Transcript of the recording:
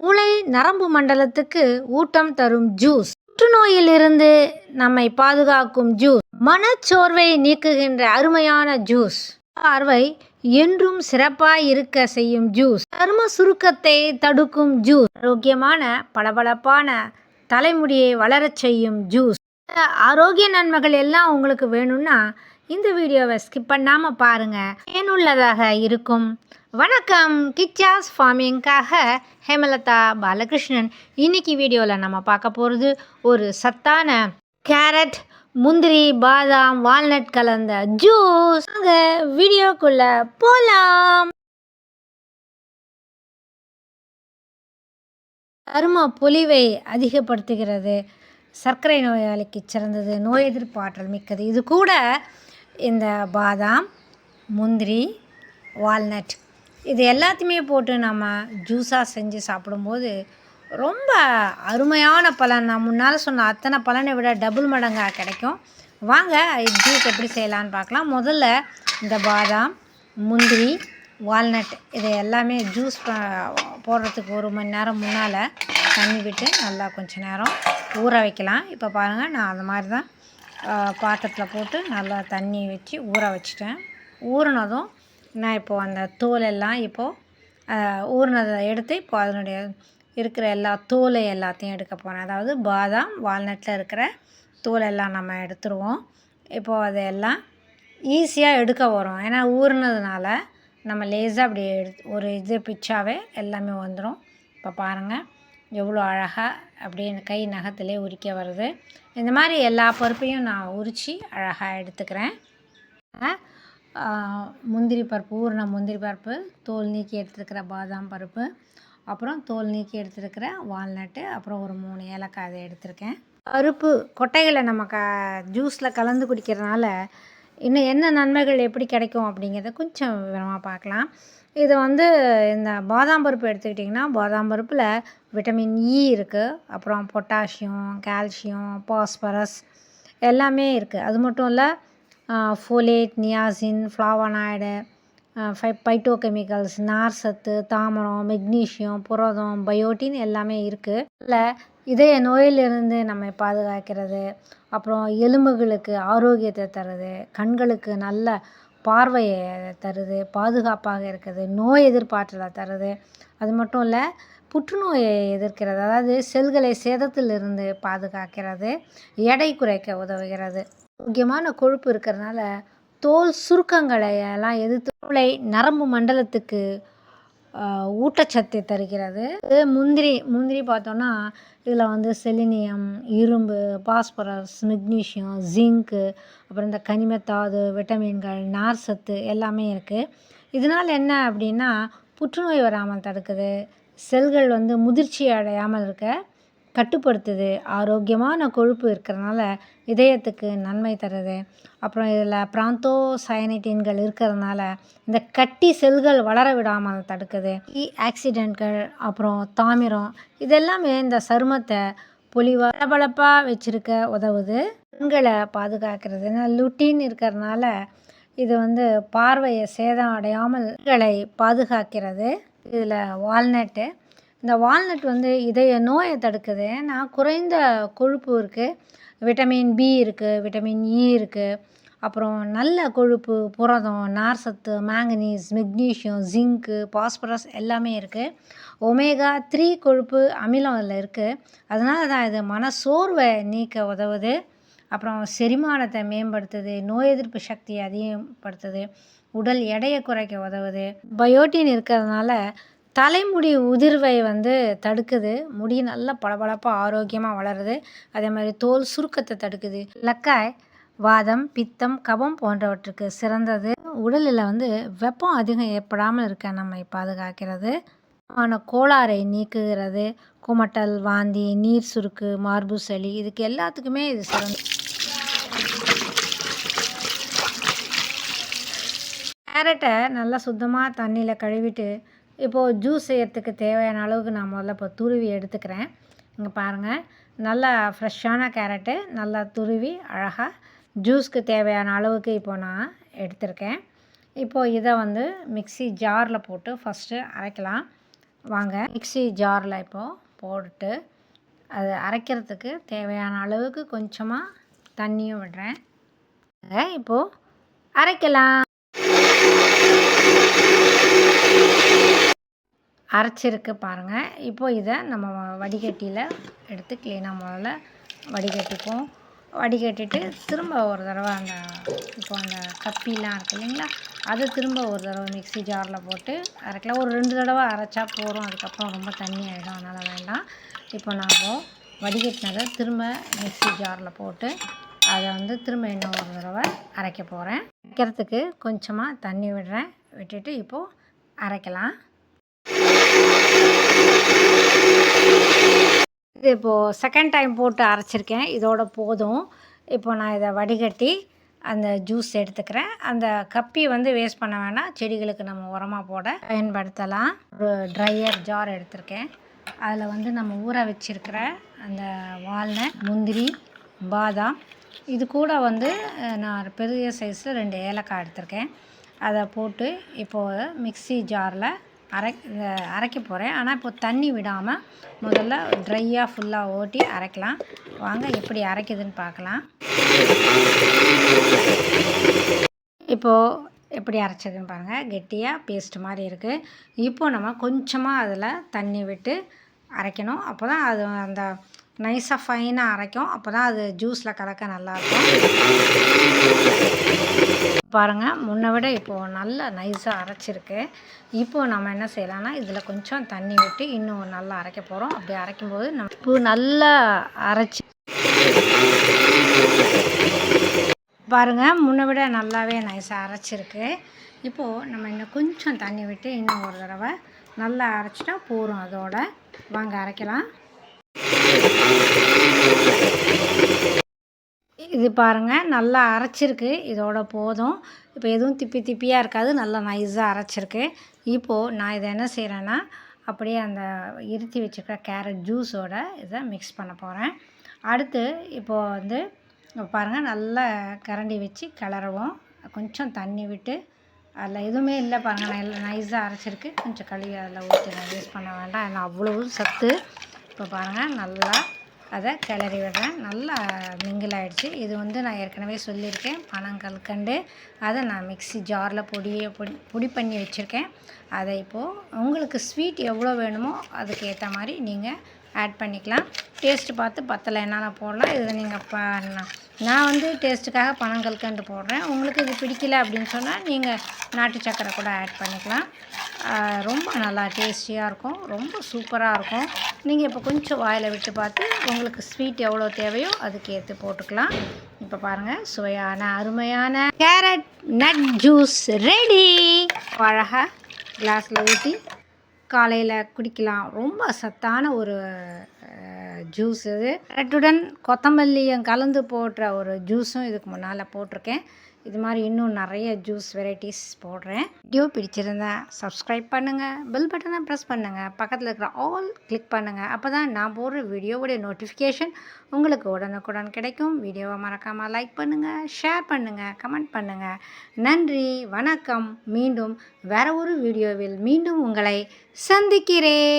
மூளை நரம்பு மண்டலத்துக்கு ஊட்டம் தரும் ஜூஸ். புற்றுநோயிலிருந்து நம்மை பாதுகாக்கும் ஜூஸ். மனச்சோர்வை நீக்குகின்ற அருமையான ஜூஸ். பார்வை என்றும் சிறப்பாய் இருக்க செய்யும் ஜூஸ். சரும சுருக்கத்தை தடுக்கும் ஜூஸ். ஆரோக்கியமான பளபளப்பான தலைமுடியை வளரச் செய்யும் ஜூஸ். ஆரோக்கிய நன்மைகள் எல்லாம் உங்களுக்கு வேணும்னா இந்த வீடியோவை ஸ்கிப் பண்ணாமல் பாருங்கள் பயனுள்ளதாக இருக்கும். வணக்கம். கிச்சாஸ் ஃபார்மிங்காக ஹேமலதா பாலகிருஷ்ணன். இன்னைக்கு வீடியோவில் நம்ம பார்க்க போகிறது ஒரு சத்தான கேரட் முந்திரி பாதாம் வால்நட் கலந்த ஜூஸ். வாங்க வீடியோக்குள்ள போலாம். சரும பொலிவை அதிகப்படுத்துகிறது. சர்க்கரை நோயாளிக்கு சிறந்தது நோய் எதிர்ப்பாற்றல் மிக்கது. இது கூட இந்த பாதாம் முந்திரி வால்நட் இது எல்லாத்தையுமே போட்டு நம்ம ஜூஸாக செஞ்சு சாப்பிடும்போது ரொம்ப அருமையான பலன். நான் முன்னால் சொன்ன அத்தனை பலனை விட டபுள் மடங்காக கிடைக்கும். வாங்க ஜூஸ் எப்படி செய்யலான்னு பார்க்கலாம். முதல்ல இந்த பாதாம் முந்திரி வால்நட் இதை எல்லாமே ஜூஸ் போடுறதுக்கு ஒரு மணி நேரம் முன்னால் தண்ணி விட்டு நல்லா கொஞ்சம் நேரம் ஊற வைக்கலாம். இப்போ பாருங்கள் நான் அந்த மாதிரி தான் பாத்திரத்தில் போட்டு நல்லா தண்ணி வச்சு ஊற வச்சிட்டேன். ஊறினதும் நான் இப்போது அந்த தோல் எல்லாம் இப்போது ஊறினதை எடுத்து இப்போ அதனுடைய இருக்கிற எல்லா தோலை எல்லாத்தையும் எடுக்க போகிறேன் அதாவது பாதாம் வால்நட்டில் இருக்கிற தோல் எல்லாம் நம்ம எடுத்துருவோம். இப்போது அதையெல்லாம் ஈஸியாக எடுக்க வரும். ஏன்னா ஊறினதுனால நம்ம லேஸாக அப்படி எடுத்து ஒரு இது பிச்சாவே எல்லாமே வந்துடும் இப்போ பாருங்கள் எவ்வளோ அழகாக அப்படியே கை நகத்திலே உரிக்க வருது. இந்த மாதிரி எல்லா பருப்பையும் நான் உரித்து அழகாக எடுத்துக்கிறேன். முந்திரி பருப்பு ஊறின முந்திரி பருப்பு தோல் நீக்கி எடுத்துருக்கிற பாதாம் பருப்பு அப்புறம் தோல் நீக்கி எடுத்துருக்கிற வால்நட்டு அப்புறம் ஒரு மூணு ஏலக்காய் அதை எடுத்திருக்கேன். பருப்பு கொட்டைகளை நம்ம க ஜூஸில் கலந்து குடிக்கிறதுனால இன்னும் என்ன நன்மைகள் எப்படி கிடைக்கும் அப்படிங்கிறத கொஞ்சம் விவரமாக பார்க்கலாம். இது வந்து இந்த பாதாம் பருப்பு எடுத்துக்கிட்டிங்கன்னா பாதாம் பருப்பில் விட்டமின் இ e இருக்குது அப்புறம் பொட்டாசியம் கால்சியம் பாஸ்பரஸ் எல்லாமே இருக்குது அது மட்டும் இல்லை ஃபோலேட் நியாசின் ஃப்ளாவனாய்டு ஃபை பைட்டோ கெமிக்கல்ஸ் நார் சத்து தாமரம் மெக்னீஷியம் புரதம் பயோட்டின் எல்லாமே இருக்குது இல்லை இதய நோயிலிருந்து நம்ம பாதுகாக்கிறது. அப்புறம் எலும்புகளுக்கு ஆரோக்கியத்தை தருது. கண்களுக்கு நல்ல பார்வையை தருது. பாதுகாப்பாக இருக்குது. நோய் எதிர்ப்பாற்றலை தருது. அது மட்டும் இல்லை புற்றுநோயை எதிர்க்கிறது. அதாவது செல்களை சேதத்திலிருந்து பாதுகாக்கிறது. எடை குறைக்க உதவுகிறது. முக்கியமான கொழுப்பு இருக்கிறதுனால தோல் சுருக்கங்களை எல்லாம் எதிர்த்து மூளை நரம்பு மண்டலத்துக்கு ஊட்டச்சத்தை தருகிறது. முந்திரி முந்திரி பார்த்தோன்னா இதில் வந்து செலினியம் இரும்பு பாஸ்பரஸ் மெக்னீஷியம் ஜிங்க்கு அப்புறம் இந்த கனிமத்தாது விட்டமின்கள் நார் சத்து எல்லாமே இருக்குது இதனால் என்ன அப்படின்னா புற்றுநோய் வராமல் தடுக்குது. செல்கள் வந்து முதிர்ச்சி அடையாமல் இருக்க கட்டுப்படுத்துது. ஆரோக்கியமான கொழுப்பு இருக்கிறதுனால இதயத்துக்கு நன்மை தருது. அப்புறம் இதில் பிராந்தோ சயனைட்டின்கள் இருக்கிறதுனால இந்த கட்டி செல்கள் வளர விடாமல் தடுக்குது. இ ஆக்சிடென்ட்கள் அப்புறம் தாமிரம் இதெல்லாமே இந்த சருமத்தை பொலிவாக பளபளப்பாக வச்சுருக்க உதவுது. கண்களை பாதுகாக்கிறது. ஏன்னா லுட்டின் இருக்கிறதுனால இது வந்து பார்வையை சேதம் அடையாமல் கண்களை பாதுகாக்கிறது. இதில் வால்நட்டு இந்த வால்நட் வந்து இதய நோயை தடுக்குது. நான் குறைந்த கொழுப்பு இருக்குது விட்டமின் பி இருக்குது விட்டமின் e இ இருக்குது அப்புறம் நல்ல கொழுப்பு புரதம் நார் சத்து மேங்கனீஸ் மெக்னீஷியம் ஜிங்க்கு பாஸ்பரஸ் எல்லாமே இருக்குது ஒமேகா த்ரீ கொழுப்பு அமிலம் அதில் இருக்குது அதனால தான் இது மன சோர்வை நீக்க உதவுது. அப்புறம் செரிமானத்தை மேம்படுத்துது. நோய் எதிர்ப்பு சக்தியை அதிகப்படுத்துது. உடல் எடையை குறைக்க உதவுது. பயோட்டின் இருக்கிறதுனால தலைமுடி உதிர்வை வந்து தடுக்குது. முடி நல்லா பளபளப்பாக ஆரோக்கியமாக வளருது. அதே மாதிரி தோல் சுருக்கத்தை தடுக்குது. லக்காய் வாதம் பித்தம் கபம் போன்றவற்றுக்கு சிறந்தது. உடலில் வந்து வெப்பம் அதிகம் ஏற்படாமல் இருக்க நம்மை பாதுகாக்கிறது. ஆனால் கோளாறை நீக்குகிறது. குமட்டல் வாந்தி நீர் சுருக்கு மார்பு சளி இதுக்கு எல்லாத்துக்குமே இது சிறந்தது கேரட்டை நல்லா சுத்தமாக தண்ணியில் கழுவிட்டு இப்போது ஜூஸ் செய்யறதுக்கு தேவையான அளவுக்கு நான் முதல்ல இப்போ துருவி எடுத்துக்கிறேன். இங்கே பாருங்கள் நல்லா ஃப்ரெஷ்ஷான கேரட்டு நல்லா துருவி அழகாக ஜூஸ்க்கு தேவையான அளவுக்கு இப்போ நான் எடுத்திருக்கேன். இப்போது இதை வந்து மிக்சி ஜாரில் போட்டு ஃபஸ்ட்டு அரைக்கலாம். வாங்க மிக்ஸி ஜாரில் இப்போது போட்டு அது அரைக்கிறதுக்கு தேவையான அளவுக்கு கொஞ்சமாக தண்ணியும் விடுறேன். இப்போது அரைக்கலாம். அரைச்சிருக்கு பாருங்கள் இப்போது இதை நம்ம வடிகட்டியில் எடுத்து க்ளீனாக முதல்ல வடிகட்டிப்போம் வடிகட்டிட்டு திரும்ப ஒரு தடவை அந்த இப்போ அந்த கப்பிலாம் இருக்குது இல்லைங்களா அது திரும்ப ஒரு தடவை மிக்ஸி ஜாரில் போட்டு அரைக்கலாம். ஒரு ரெண்டு தடவை அரைச்சா போதும். அதுக்கப்புறம் ரொம்ப தண்ணி ஆகிடும் அதனால் வேண்டாம். இப்போ நான் இப்போ வடிகட்டினதை திரும்ப மிக்ஸி ஜாரில் போட்டு அதை வந்து திரும்ப இன்னும் ஒரு தடவை அரைக்க போகிறேன் அரைக்கிறதுக்கு கொஞ்சமாக தண்ணி விடுறேன். விட்டுட்டு இப்போது அரைக்கலாம். இது இப்போது செகண்ட் டைம் போட்டு அரைச்சிருக்கேன். இதோட போதும். இப்போ நான் இதை வடிகட்டி அந்த ஜூஸ் எடுத்துக்கிறேன். அந்த கப்பி வந்து வேஸ்ட் பண்ண வேணாம். செடிகளுக்கு நம்ம உரமாக போட பயன்படுத்தலாம். ஒரு ட்ரையர் ஜார் எடுத்திருக்கேன். அதில் வந்து நம்ம ஊற வச்சிருக்கிற அந்த வால்நட் முந்திரி பாதாம். இது கூட வந்து நான் பெரிய சைஸில் ரெண்டு ஏலக்காய் எடுத்திருக்கேன். அதை போட்டு இப்போது மிக்ஸி ஜாரில் அரை அரைக்க போகிறேன் ஆனால் இப்போ தண்ணி விடாமல் முதல்ல ட்ரையாக ஃபுல்லாக ஓட்டி அரைக்கலாம். வாங்க எப்படி அரைக்குதுன்னு பார்க்கலாம். இப்போது எப்படி அரைச்சதுன்னு பாருங்கள் கெட்டியாக பேஸ்ட் மாதிரி இருக்குது இப்போ நம்ம கொஞ்சமாக அதில் தண்ணி விட்டு அரைக்கணும். அப்போ தான் அது அந்த நைஸாக ஃபைனாக அரைக்கும். அப்போ தான் அது ஜூஸில் கலக்க நல்லாயிருக்கும் பாருங்கள் முன்னை விட இப்போது நல்லா நைஸாக அரைச்சிருக்கு. இப்போது நம்ம என்ன செய்யலாம்னா இதில் கொஞ்சம் தண்ணி விட்டு இன்னும் நல்லா அரைக்க போகிறோம் அப்படி அரைக்கும்போது நம்ம இப்போ நல்லா அரைச்சி பாருங்கள் முன்னை விட நல்லாவே நைஸாக அரைச்சிருக்கு. இப்போது நம்ம இன்னும் கொஞ்சம் தண்ணி விட்டு இன்னும் ஒரு தடவை நல்லா அரைச்சிட்டா போகிறோம் அதோட. வாங்க அரைக்கலாம். இது பாருங்கள் நல்லா அரைச்சிருக்கு. இதோட போதும். இப்போ எதுவும் திப்பி திப்பியாக இருக்காது. நல்லா நைஸாக அரைச்சிருக்கு. இப்போது நான் இதை என்ன செய்கிறேன்னா அப்படியே அந்த இருத்தி வச்சுருக்க கேரட் ஜூஸோட இதை மிக்ஸ் பண்ண போகிறேன் அடுத்து இப்போது வந்து பாருங்கள் நல்லா கரண்டி வச்சு கிளறவும். கொஞ்சம் தண்ணி விட்டு அதில் எதுவுமே இல்லை பாருங்கள் நல்லா நைஸாக அரைச்சிருக்கு. கொஞ்சம் கழுவி அதில் ஊற்றி நான் யூஸ் பண்ண வேண்டாம். ஏன்னா அவ்வளவு சத்து. இப்போ பாருங்கள் நல்லா அதை கிளறி விடுறேன். நல்லா மிங்கிள் ஆயிடுச்சு. இது வந்து நான் ஏற்கனவே சொல்லியிருக்கேன். பணம் கல்கண்டு அதை நான் மிக்ஸி ஜாரில் பொடியை பொடி பொடி பண்ணி வச்சுருக்கேன். அதை இப்போது உங்களுக்கு ஸ்வீட் எவ்வளோ வேணுமோ அதுக்கு ஏற்ற மாதிரி நீங்கள் ஆட் பண்ணிக்கலாம். டேஸ்ட்டு பார்த்து பத்தலைன்னா போடலாம். இதை நீங்கள் ப நான் வந்து டேஸ்ட்டுக்காக பனங்கல்கண்டு போடுறேன். உங்களுக்கு இது பிடிக்கல அப்படின்னு சொன்னால் நீங்கள் நாட்டு சக்கரை கூட ஆட் பண்ணிக்கலாம். ரொம்ப நல்லா டேஸ்டியாக இருக்கும். ரொம்ப சூப்பராக இருக்கும். நீங்கள் இப்போ கொஞ்சம் வாயில் விட்டு பார்த்து உங்களுக்கு ஸ்வீட் எவ்வளோ தேவையோ அதுக்கு ஏற்று போட்டுக்கலாம். இப்போ பாருங்கள் சுவையான அருமையான கேரட் நட் ஜூஸ் ரெடி அழகாக கிளாஸில் ஊற்றி காலையில் குடிக்கலாம். ரொம்ப சத்தான ஒரு ஜூஸ் இது. ரெட்டுடன் கொத்தமல்லியும் கலந்து போடுற ஒரு ஜூஸும் இதுக்கு முன்னால் போட்டிருக்கேன். இது மாதிரி இன்னும் நிறைய ஜூஸ் வெரைட்டிஸ் போடுறேன். வீடியோ பிடிச்சிருந்தா சப்ஸ்கிரைப் பண்ணுங்கள் பெல் பட்டனை ப்ரெஸ் பண்ணுங்கள் பக்கத்தில் இருக்கிற ஆல் கிளிக் பண்ணுங்கள் அப்போ தான் நான் போடுற வீடியோவுடைய நோட்டிஃபிகேஷன் உங்களுக்கு உடனுக்குடன் கிடைக்கும். வீடியோவை மறக்காமல் லைக் பண்ணுங்கள் ஷேர் பண்ணுங்கள் கமெண்ட் பண்ணுங்கள் நன்றி வணக்கம். மீண்டும் வேற ஒரு வீடியோவில் மீண்டும் உங்களை சந்திக்கிறேன்.